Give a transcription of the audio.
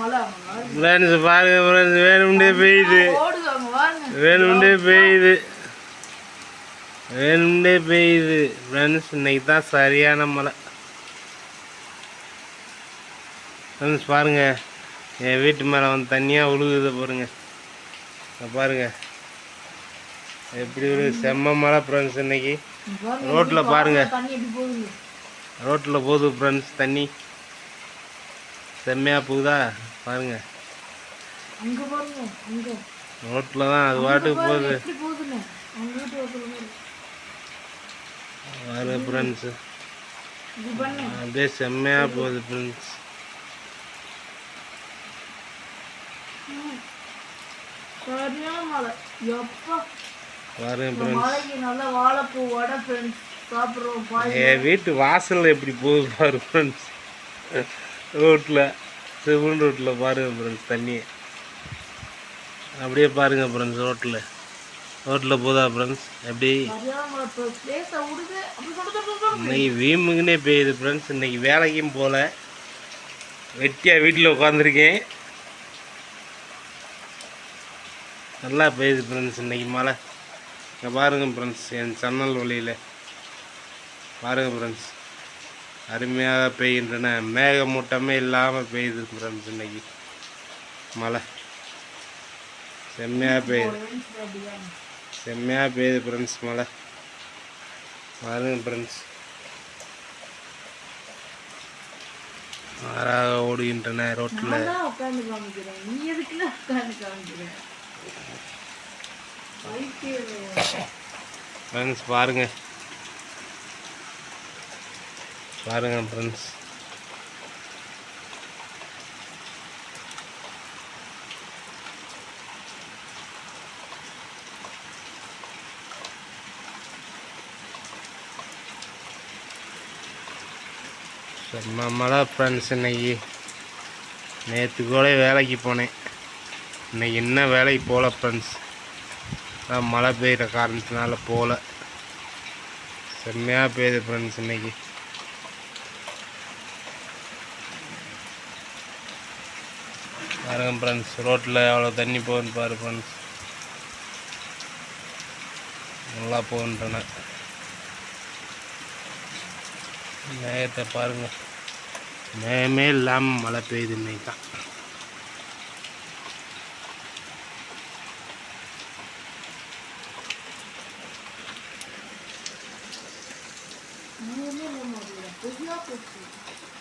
நல்லா அவங்க பாருங்க. ஃப்ரெண்ட்ஸ் பாருங்க ஃப்ரெண்ட்ஸ் வேணும்னே பெய்யுது. வேணும்னே பெய்யுது. வேணும்னே பெய்யுது. ஃப்ரெண்ட்ஸ் இன்னைக்கு தான் சரியான மழை. ஃப்ரெண்ட்ஸ் பாருங்க என் வீட்டு மேலே வந்து தண்ணியாக உழுகுது பாருங்க. பாருங்க. எப்படி ஒரு செம்ம மழை ஃப்ரெண்ட்ஸ் இன்னைக்கு. இங்க பாருங்க, ரோட்டில் போகுது? ஃப்ரெண்ட்ஸ் தண்ணி. செம்மையாக போகுதா? பாருங்க. ரோட்டில் தான் அது பாட்டுக்கு போகுது. பாருங்க. ஃப்ரெண்ட்ஸு அப்படியே செம்மையாக போகுது ஃப்ரெண்ட்ஸ் சரியான மழை. எப்பா. நல்லா ஃப்ரெண்ட்ஸ் சாப்பிட்றோம் என் வீட்டு வாசல்ல எப்படி போகுது பாரு ஃப்ரெண்ட்ஸ் ரோட்டில் சிவன் ரோட்டில் பாருங்க ஃப்ரெண்ட்ஸ் தண்ணி. அப்படியே பாருங்க ஃப்ரெண்ட்ஸ் ரோட்டில் ரோட்டில் போதா ஃப்ரெண்ட்ஸ் எப்படி? இன்னைக்கு வீம்புக்குனே பெய்யுது ஃப்ரெண்ட்ஸ் இன்னைக்கு வேலைக்கும் போகல வெட்டியாக வீட்டில் உட்காந்துருக்கேன் நல்லா பெய்யுது ஃப்ரெண்ட்ஸ் இன்னைக்கு மழை. இங்கே பாருங்க ஃப்ரெண்ட்ஸ் என் சன்னல் வழியில். பாருங்க ஃப்ரெண்ட்ஸ் அருமையாக பெய்கின்றன. மேகமூட்டமே இல்லாமல் பெய்யுது ஃப்ரெண்ட்ஸ் இன்னைக்கு. மழை. செம்மையாக பெய்யுது. செம்மையாக பெய்யுது ஃப்ரெண்ட்ஸ் மழை. பாருங்க ஃப்ரெண்ட்ஸ் மாறாக ஓடுகின்றன ரோட்டில் ஃப்ரெண்ட்ஸ் பாருங்க. பாருங்க ஃப்ரெண்ட்ஸ் செம்ம மழை ஃப்ரெண்ட்ஸ் இன்னைக்கு. நேற்று கூட வேலைக்கு போனேன். இன்னைக்கு என்ன வேலைக்கு போகல ஃப்ரெண்ட்ஸ் மழை பெய்கிற காரணத்தினால போகல. செம்மையாக பெய்யுது ஃப்ரெண்ட்ஸ் இன்னைக்கு. பாருங்க ஃப்ரெண்ட்ஸ் ரோட்டில் எவ்வளோ தண்ணி போகுதுன்னு பாரு ஃப்ரெண்ட்ஸ் நல்லா போகுன்றன மேகத்தை பாருங்கள் மேகமே இல்லாமல் மழை பெய்யுது இன்னைக்கு தான் Не, не воно, то я хочу.